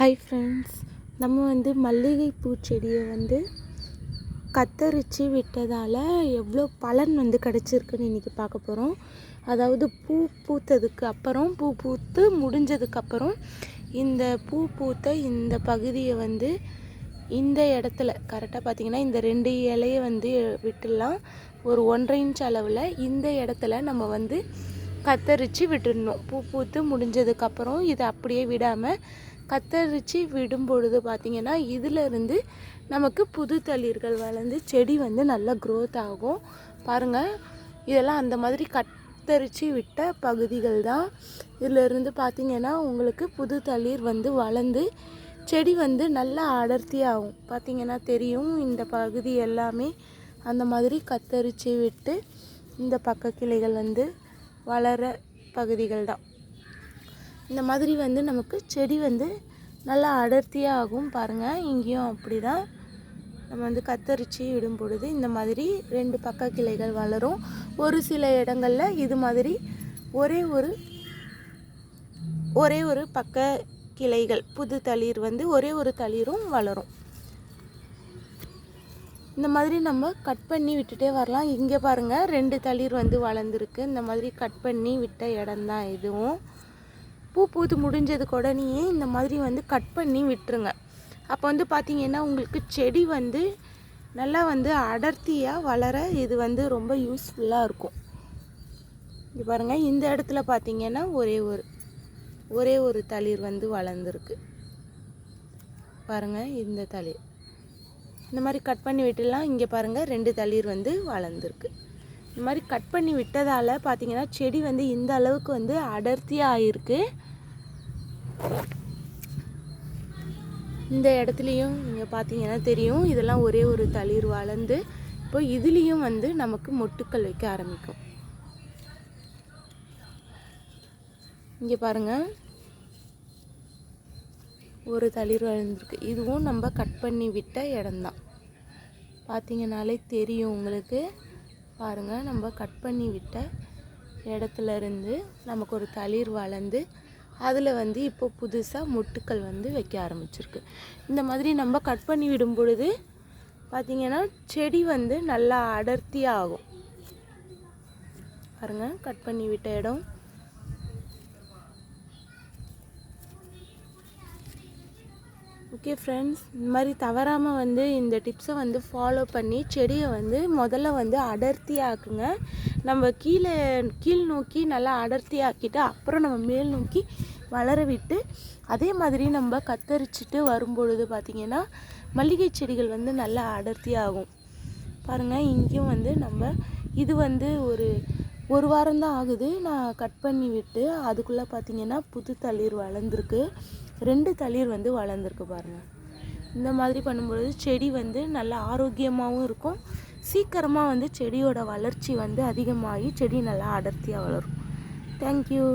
Hi friends நம்ம வந்து மல்லிகைப்பூ செடியை வந்து கத்தரித்து விட்டதால் எவ்வளோ பலன் வந்து கிடச்சிருக்குன்னு இன்றைக்கி பார்க்க போகிறோம் அதாவது பூ பூத்ததுக்கு அப்புறம் பூ பூத்து முடிஞ்சதுக்கப்புறம் இந்த பூ பூத்த இந்த பகுதியை வந்து இந்த இடத்துல கரெக்டாக பார்த்திங்கன்னா இந்த ரெண்டு இலையை வந்து விட்டுடலாம். ஒரு ஒன்றரை இன்ச் அளவில் இந்த இடத்துல நம்ம வந்து கத்தரித்து விட்டுடணும். பூ பூத்து முடிஞ்சதுக்கப்புறம் இதை அப்படியே விடாமல் கத்தரித்து விடும் பொழுது பார்த்திங்கன்னா இதிலிருந்து நமக்கு புது தளிர்கள் வளர்ந்து செடி வந்து நல்லா க்ரோத் ஆகும். பாருங்கள் இதெல்லாம் அந்த மாதிரி கத்தரிச்சு விட்ட பகுதிகள் தான். இதிலிருந்து பார்த்திங்கன்னா உங்களுக்கு புது தளிர் வந்து வளர்ந்து செடி வந்து நல்லா அடர்த்தியாகும். பார்த்திங்கன்னா தெரியும் இந்த பகுதி எல்லாமே அந்த மாதிரி கத்தரித்து விட்டு இந்த பக்க கிளைகள் வந்து வளர பகுதிகள் தான். இந்த மாதிரி வந்து நமக்கு செடி வந்து நல்லா அடர்த்தியாக ஆகும் பாருங்கள் இங்கேயும் அப்படி தான் நம்ம வந்து கத்தரித்து விடும் பொழுது இந்த மாதிரி ரெண்டு பக்க கிளைகள் வளரும். ஒரு சில இடங்களில் இது மாதிரி ஒரே ஒரு ஒரே ஒரு பக்க கிளைகள் புது தளிர் வந்து ஒரே ஒரு தளிரும் வளரும். இந்த மாதிரி நம்ம கட் பண்ணி விட்டுட்டே வரலாம். இங்கே பாருங்கள் ரெண்டு தளிர் வந்து வளர்ந்துருக்கு. இந்த மாதிரி கட் பண்ணி விட்ட இடம் தான் இதுவும். பூ பூத்து முடிஞ்சதுக்கு உடனேயே இந்த மாதிரி வந்து கட் பண்ணி விட்டுருங்க. அப்போ வந்து பார்த்திங்கன்னா உங்களுக்கு செடி வந்து நல்லா வந்து அடர்த்தியாக வளர இது வந்து ரொம்ப யூஸ்ஃபுல்லாக இருக்கும். இது பாருங்கள் இந்த இடத்துல பார்த்திங்கன்னா ஒரே ஒரு ஒரே ஒரு தளிர் வந்து வளர்ந்துருக்கு. பாருங்கள் இந்த தளிர். இந்த மாதிரி கட் பண்ணி விட்டுலாம் இங்கே பாருங்கள் ரெண்டு தளிர் வந்து வளர்ந்துருக்கு. இந்த மாதிரி கட் பண்ணி விட்டதால் பார்த்தீங்கன்னா செடி வந்து இந்த அளவுக்கு வந்து அடர்த்தியாக ஆயிருக்கு இந்த இடத்துலையும் நீங்கள் பார்த்தீங்கன்னா தெரியும். இதெல்லாம் ஒரே ஒரு தளிர் வளர்ந்து இப்போ இதுலேயும் வந்து நமக்கு மொட்டுக்கள் வைக்க ஆரம்பிக்கும். இங்கே பாருங்கள் ஒரு தளிர் வளர்ந்துருக்கு. இதுவும் நம்ம கட் பண்ணி விட்ட இடம்தான். பார்த்தீங்கனாலே தெரியும் உங்களுக்கு. பாருங்கள் நம்ம கட் பண்ணி விட்ட இடத்துலருந்து நமக்கு ஒரு தளிர் வளர்ந்து அதில் வந்து இப்போ புதுசாக மொட்டுக்கள் வந்து வைக்க ஆரம்பிச்சிருக்கு. இந்த மாதிரி நம்ம கட் பண்ணி விடும் பொழுது பார்த்திங்கன்னா செடி வந்து நல்லா அடர்த்தியாக ஆகும் பாருங்கள் கட் பண்ணி விட்ட இடம். ஓகே ஃப்ரெண்ட்ஸ் இந்த மாதிரி தவறாமல் வந்து இந்த டிப்ஸை வந்து ஃபாலோ பண்ணி செடியை வந்து முதல்ல வந்து அடர்த்தியாக்குங்க. நம்ம கீழே கீழ் நோக்கி நல்லா அடர்த்தியாக்கிட்டு அப்புறம் நம்ம மேல் நோக்கி வளர விட்டு அதே மாதிரி நம்ம கத்தரிச்சிட்டு வரும்பொழுது பார்த்திங்கன்னா மல்லிகை செடிகள் வந்து நல்லா அடர்த்தியாகும். பாருங்கள் இங்கேயும் வந்து நம்ம இது வந்து ஒரு ஒரு வாரம் தான் ஆகுது. நான் கட் பண்ணி விட்டு அதுக்குள்ளே பார்த்தீங்கன்னா புது தளிர் வளர்ந்துருக்கு. ரெண்டு தளிர் வந்து வளர்ந்துருக்கு பாருங்கள் இந்த மாதிரி பண்ணும்பொழுது செடி வந்து நல்லா ஆரோக்கியமாகவும் இருக்கும். சீக்கிரமாக வந்து செடியோட வளர்ச்சி வந்து அதிகமாகி செடி நல்லா அடர்த்தியாக வளரும். தேங்க்யூ